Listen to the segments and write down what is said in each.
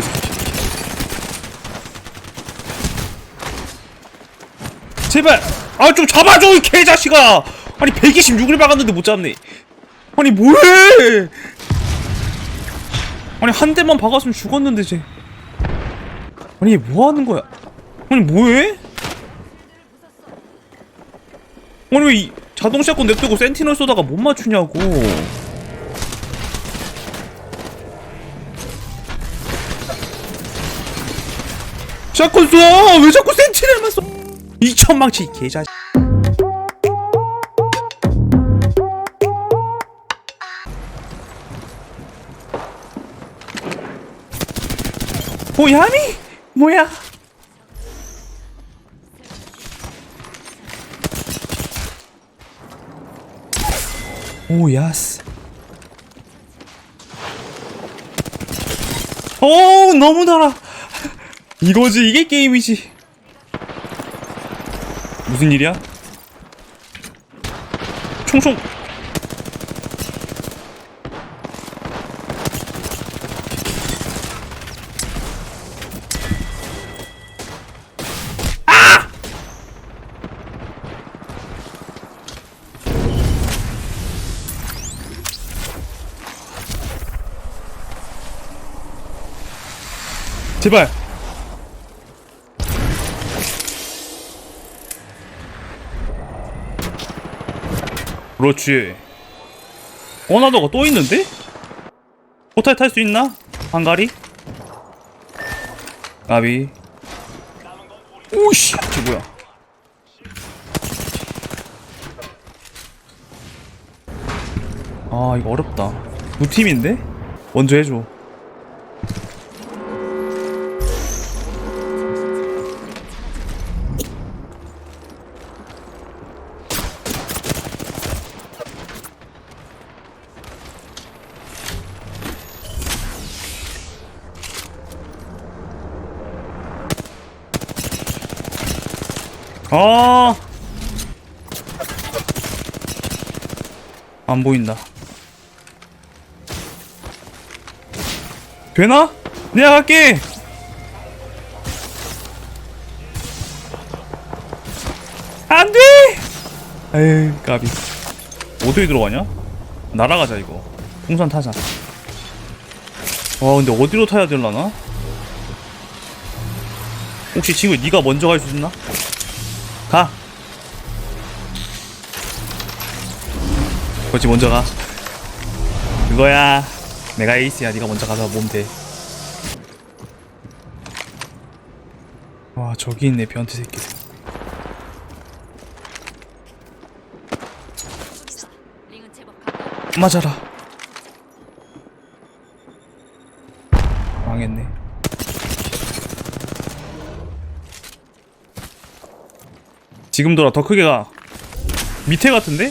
새끼 제발! 아 좀 잡아줘 이 개자식아! 아니 126을 박았는데 못 잡네. 아니 뭐해! 아니 한 대만 박았으면 죽었는데 쟤. 아니 얘 뭐하는 거야? 아니 뭐해? 아니 왜 이 자동 샷건 냅두고 센티널 쏘다가 못 맞추냐고 샷건 쏴! 왜 자꾸 센티널만 쏘? 이천망치 이 개자 뭐야미? 뭐야? 오 야스 오 너무 달아 이거지 이게 게임이지. 무슨 일이야? 총총! 제발 그렇지 원하더가 또 있는데? 포탈 탈 수 있나? 한가리? 나비 오씨 저 뭐야 아 이거 어렵다 두 팀인데? 먼저 해줘 아. 안 보인다. 되나? 내가 갈게. 안 돼! 에이, 까비. 어디에 들어가냐? 날아가자, 이거. 풍선 타자. 와, 근데 어디로 타야 되려나? 혹시 친구 네가 먼저 갈 수 있나? 가. 그렇지 먼저 가. 그거야. 내가 에이스야. 네가 먼저 가서 몸 돼. 와 저기 있네 변태 새끼. 맞아라. 망했네. 지금 돌아 더 크게 가. 밑에 같은데?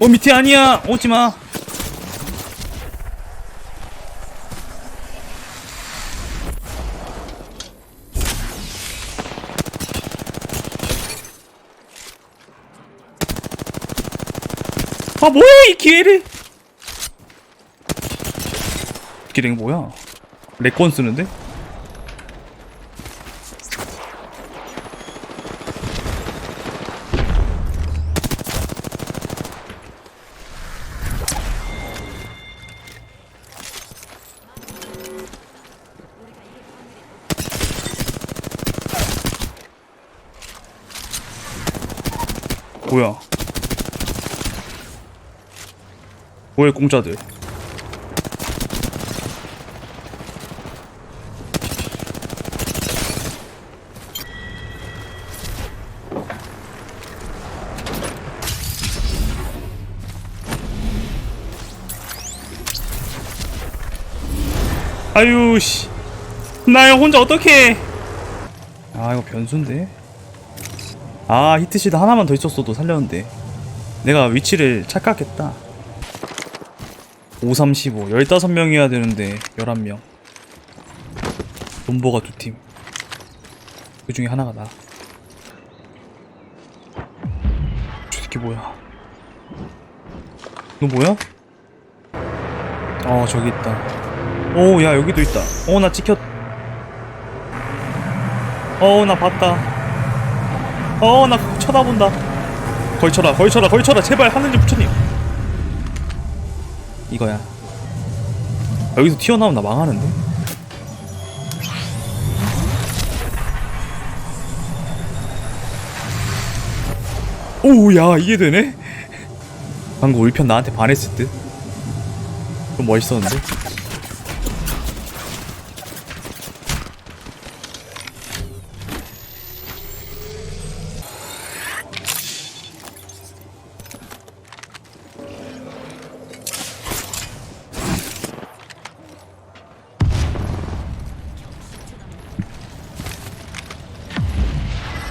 어 밑에 아니야. 오지 마. 아 뭐야 이 기회를 기랭 뭐야 레건 쓰는데? 뭐야? 뭐야 공짜들? 아유 씨나 혼자 어떡해? 아 이거 변수인데 아 히트시드 하나만 더 있었어도 살렸는데 내가 위치를 착각했다 5, 3, 15 15명이어야 되는데 11명 돈보가 두팀 그 중에 하나가 나 저 새끼 뭐야 너 뭐야? 어 저기 있다 오, 야, 여기도 있다. 어, 나 찍혔. 어, 나 봤다. 어, 나 쳐다본다. 걸쳐라, 걸쳐라, 걸쳐라. 제발 하느님 부처님. 이거야. 여기서 튀어나오면 나 망하는데? 오, 야, 이게 되네? 방금 우리 편 나한테 반했을 듯? 좀 멋있었는데?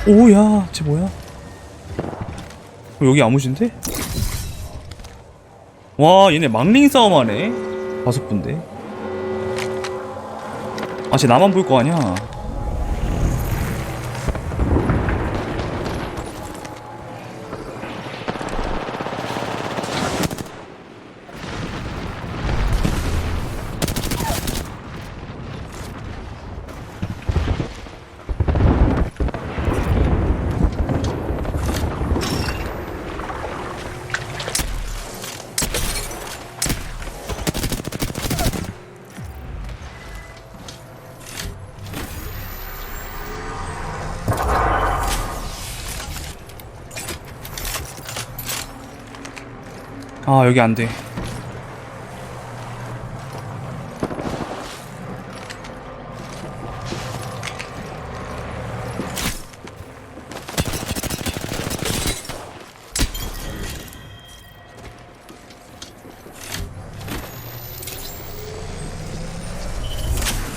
오야 쟤 뭐야? 어, 여기 아무신데? 와 얘네 망링 싸움하네. 다섯 분데. 아쟤 나만 볼 거 아니야 아 여기 안돼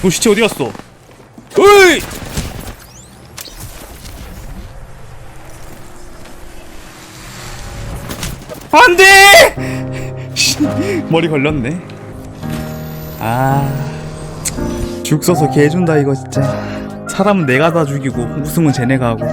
너 시체 어디 갔어? 으이! 안 돼! 씨, 머리 걸렸네. 아. 죽 써서 개 준다, 이거 진짜. 사람은 내가 다 죽이고, 우승은 쟤네가 하고.